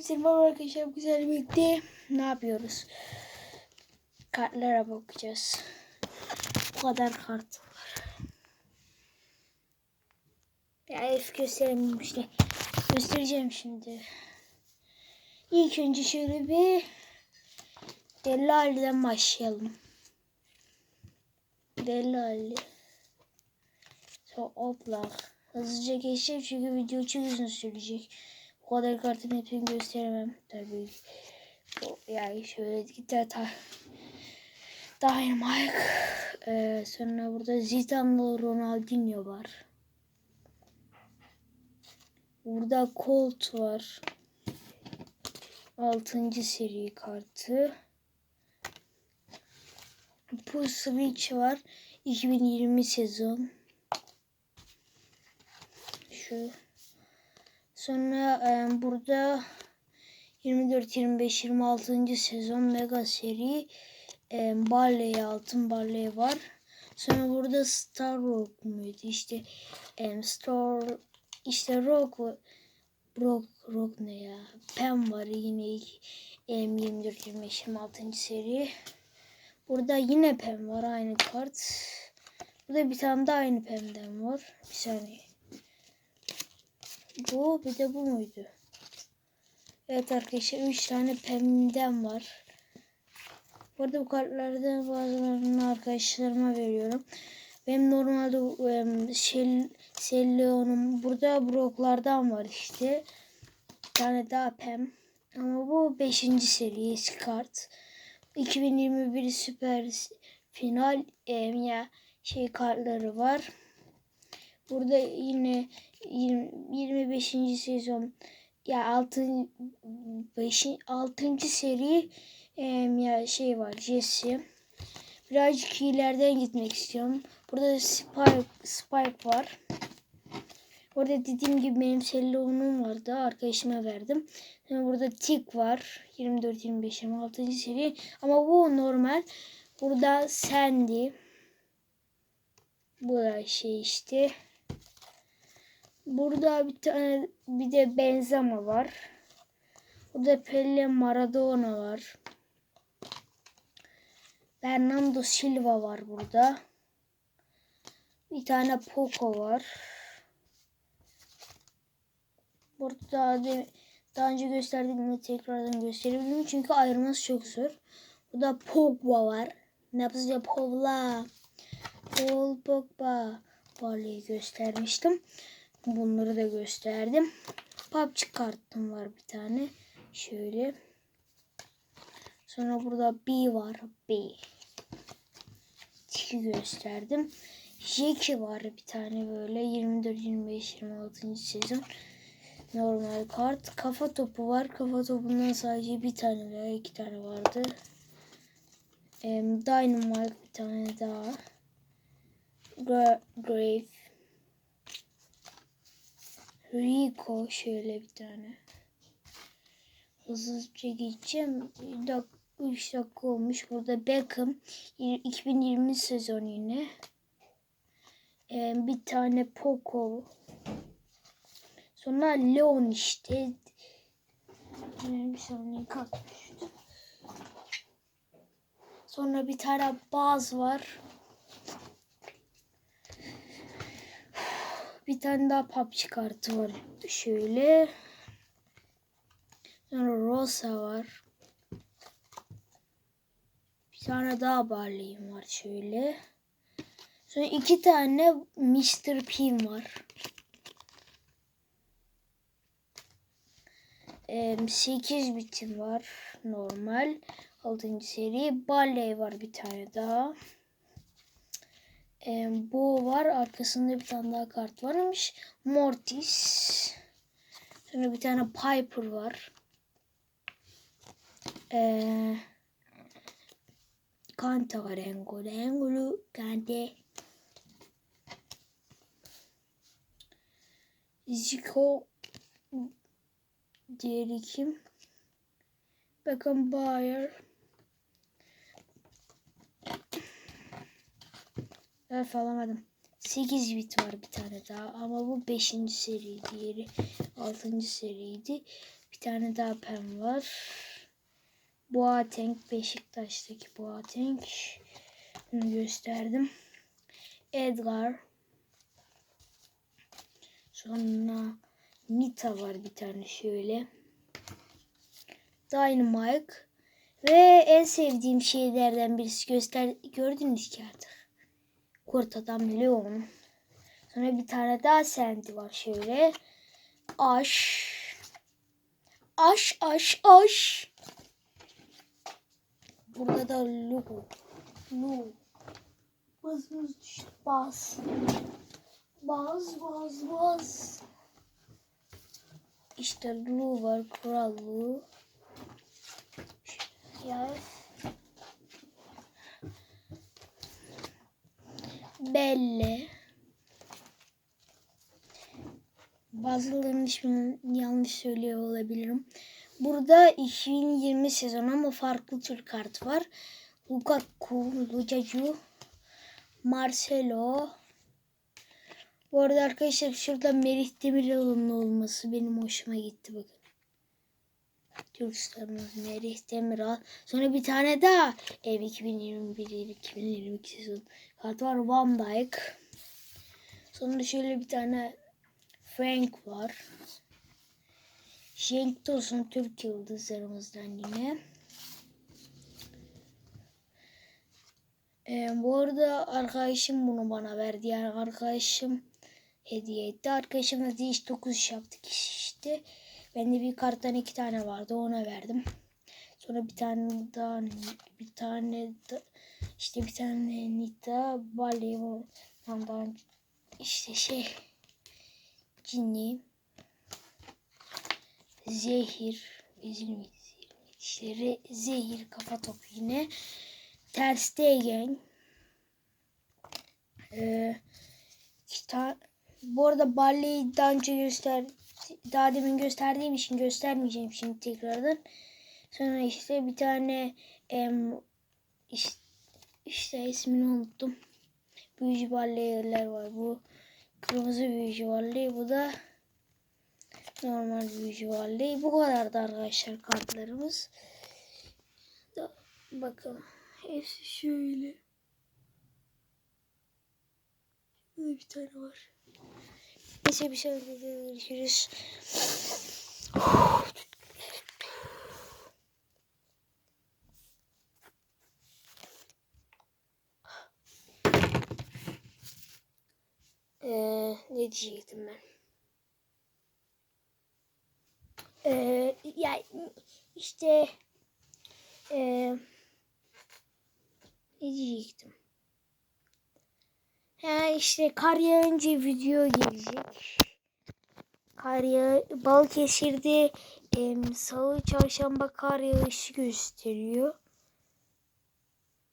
Hepsi merhaba arkadaşlar. Güzel birlikte ne yapıyoruz? Kartlara bakacağız. Bu kadar kart var. Ya Elif gösteremiyorum işte. Göstereceğim şimdi. İlk önce şöyle bir Deli Ali'den başlayalım. Deli Ali. Sonra oplak. Hızlıca geçeceğim çünkü video çok uzun sürecek. Bu kadar kartın hepsini gösteremem tabii. Yani şöyle gitar ta Dynamite. Ee, sonra burada Zidane'la Ronaldinho var. Burada Colt var. 6. seri kartı. Bu Switch var. 2020 sezon. Şu. Sonra e, burada 24, 25, 26. sezon mega seri e, Barley altın Barley var. Sonra burada Star Rock muydu? İşte e, Star işte Rock Rock Rock ne ya? Pem var yine e, 24, 25, 26. seri. Burada yine Pem var aynı kart. Burada bir tane daha aynı Pem'den var. Bir saniye. Bu bir de bu muydu? Evet arkadaşlar 3 tane pemden var. Burada bu kartlardan bazılarını arkadaşlarıma veriyorum. Benim normalde um, Shell, Selleon'um burada broklardan var işte. Bir tane daha pem. Ama bu 5. seri eski kart. 2021 süper final em, ya şey kartları var. Burada yine 25. sezon ya 6 5 6. seri em, ya şey var Jesse. Birazcık iyilerden gitmek istiyorum. Burada Spike, Spike var. Orada dediğim gibi benim Sello'num vardı. Arkadaşıma verdim. Sonra burada Tik var. 24, 25, 26. seri. Ama bu normal. Burada Sandy. Bu da şey işte. Burada bir tane bir de Benzema var. Burada Pele Maradona var. Bernardo Silva var burada. Bir tane Poco var. Burada de, daha önce gösterdiğimde tekrardan gösterebilirim. Çünkü ayırması çok zor. Burada Pogba var. Nabzca Pogba. Paul Pogba. Barley'i göstermiştim. Bunları da gösterdim. PUBG kartım var bir tane. Şöyle. Sonra burada B var. B. Tiki gösterdim. Jeki var bir tane böyle. 24, 25, 26. sezon. Normal kart. Kafa topu var. Kafa topundan sadece bir tane veya iki tane vardı. Ee, Dynamite bir tane daha. Gra Grave. Rico şöyle bir tane. Hızlıca geçeceğim. 3 dakika olmuş. Burada Beckham 2020 sezon yine. Ee, bir tane Poco. Sonra Leon işte. Bir saniye kalkmıştı. Sonra bir tane Baz var. Bir tane daha PUBG kartı var. Şöyle. Sonra Rosa var. Bir tane daha Barley'im var şöyle. Sonra iki tane Mr. P'm var. 8 bitim var normal. 6. seri. Barley var bir tane daha. E, bu var. Arkasında bir tane daha kart varmış. Mortis. Sonra bir tane Piper var. Eee Kanta var Engolo. Engolo Kante. Zico diğeri kim? Bakın Bayer. Evet alamadım. 8 bit var bir tane daha ama bu 5. seri diğeri 6. seriydi. Bir tane daha pem var. Boateng Beşiktaş'taki Boateng. Bunu gösterdim. Edgar. Sonra Nita var bir tane şöyle. Dynamite. Ve en sevdiğim şeylerden birisi göster gördünüz ki artık. Kurt adam Leon. Sonra bir tane daha Sandy var şöyle. Aş. Aş aş aş. Burada da Lu. Lu. Bazımız düştü. Baz. Baz baz baz. İşte Lu var. Kral Lu. Ya. Belle. Bazılarının ismini yanlış söylüyor olabilirim. Burada 2020 sezon ama farklı tür kart var. Lukaku, Lukaku, Marcelo. Bu arada arkadaşlar şurada Merih Demiroğlu'nun olması benim hoşuma gitti bakın. Türk starımız Merih Demiral. Sonra bir tane daha ev 2021-2022 sezon kart var. Van Dijk. Sonra şöyle bir tane Frank var. Cenk Tosun Türk yıldızlarımızdan yine. Ee, bu arada arkadaşım bunu bana verdi. Yani arkadaşım hediye etti. Arkadaşımla değiş 9 iş yaptık işte. Bende bir karttan iki tane vardı. Ona verdim. Sonra bir tane daha bir tane da, işte bir tane Nita Bali ondan işte şey Cinni Zehir bizim işte zehir kafa topu yine Ter Stegen ee, işte, bu arada Barley'i daha önce göster daha demin gösterdiğim için göstermeyeceğim şimdi tekrardan. Sonra işte bir tane em, işte, işte ismini unuttum. Büyücü Barley'ler var. Bu kırmızı büyücü Barley. Bu da normal büyücü Barley. Bu kadar da arkadaşlar kartlarımız. Da, bakın. Hepsi şöyle. Burada bir tane var. Neyse bir videoda görüşürüz. Ee, ne diyecektim ben? Ee, ya işte ee, ne diyecektim? Ha işte kar yağınca video gelecek. Kar yağ Balıkesir'de e, salı çarşamba kar yağışı gösteriyor.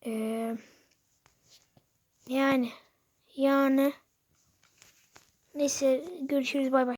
E, yani yani neyse görüşürüz bay bay.